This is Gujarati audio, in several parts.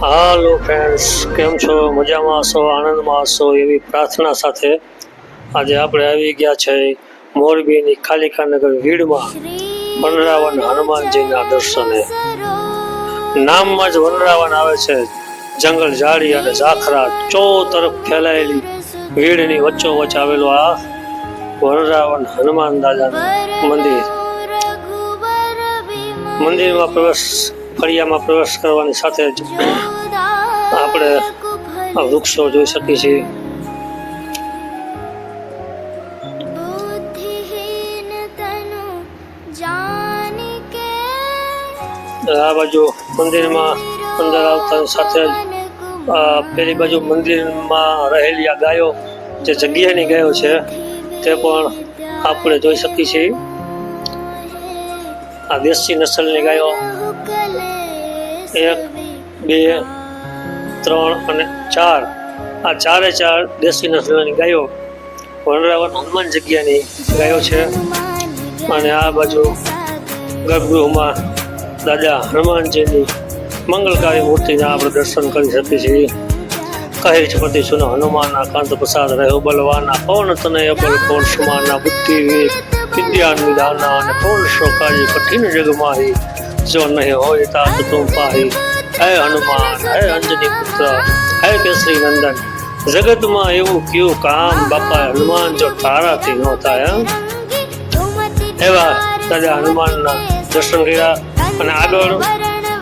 હાલો ફ્રેન્ડ્સ કેમ છો? મજામાં હશો? આનંદમાં હશો? એવી પ્રાર્થના સાથે આજે આપણે આવી ગયા છે મોરબીની કાલિકાનગર વીડમાં વનરાવન હનુમાનજીના દર્શને. નામમાં જ વનરાવન આવે છે. જંગલ ઝાડી અને ઝાખરા ચો તરફ ફેલાયેલી વીડની વચ્ચોવચ્ચ આવેલું આ વનરાવન હનુમાન દાદાનું મંદિર. મંદિરમાં પ્રવેશ ફળિયામાં પ્રવેશ કરવાની સાથે જ આપણે વૃક્ષો જોઈ શકીએ છીએ. આ બાજુ મંદિરમાં અંદર આવતાની સાથે જ પેલી બાજુ મંદિરમાં રહેલી આ ગાયો જે જગ્યાની ગાયો છે તે પણ આપણે જોઈ શકીએ છીએ. આ દેશી નસલની ગાયો એક, બે, ત્રણ અને ચાર. આ ચારે ચાર દેશી નસલની ગાયો વનરાવન હનુમાન જગ્યાની ગાયો છે. અને આ બાજુ ગર્ભગૃહમાં દાદા હનુમાનજીની મંગલકારી મૂર્તિના આપણે દર્શન કરી શકીએ છીએ. કહે છે, પતિ સુનો હનુમાનના કાંત પ્રસાદ રહ્યો બલવાના પવન તને અબલ કોણ સમાના બુદ્ધિ વિદ્યાન વિધાના અને કોણ શોકાજી કઠિન જગમાહી જો નહીં હોય તા તો તું પાહી. હે હનુમાન, હે અંજની પુત્ર, હે કેસરી નંદન જગતમાં એવું કયું કામ બાપા હનુમાન જો તારાથી ન થાય એવા દાદા હનુમાનના દર્શન કર્યા અને આગળ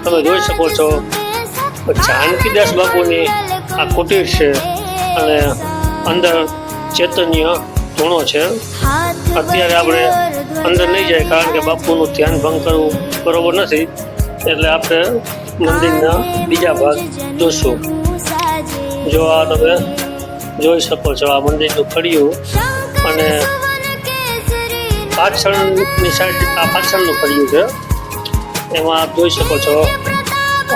તમે જોઈ શકો છો જાનકીદાસ બાપુની આ કુટીર છે અને અંદર ચૈતન્ય ધૂણો છે. અત્યારે આપણે અંદર નહીં જાય કારણ કે બાપુનું ધ્યાન ભંગ કરવું બરોબર નથી. એટલે આપણે મંદિરના બીજા ભાગ જોશું. જો આ તમે જોઈ શકો છો આ મંદિરનું ફળિયું અને પાછળની સાઈડ આ પાછળનું ફળિયું છે. એમાં આપ જોઈ શકો છો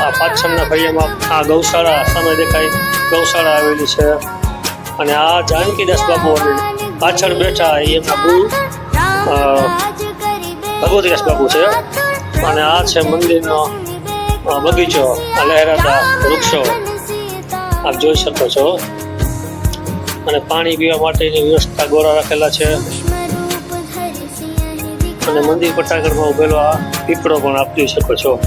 આ પાછળના ફળિયામાં આ ગૌશાળા સામે દેખાય ગૌશાળા આવેલી છે. અને આ જાનકીદાસ બાપુ પાછળ બેઠા એમના અ, ભગવતીદાસ બાપુ છે. અને આ છે મંદિરનો બગીચો આ લહેરાતા વૃક્ષો. આપ જોઈ શકો છો. અને પાણી પીવા માટેની વ્યવસ્થા ગોરા રાખેલા છે. અને મંદિર પટાગઢમાં ઉભેલો આ પીપળો પણ આપ જોઈ શકો છો.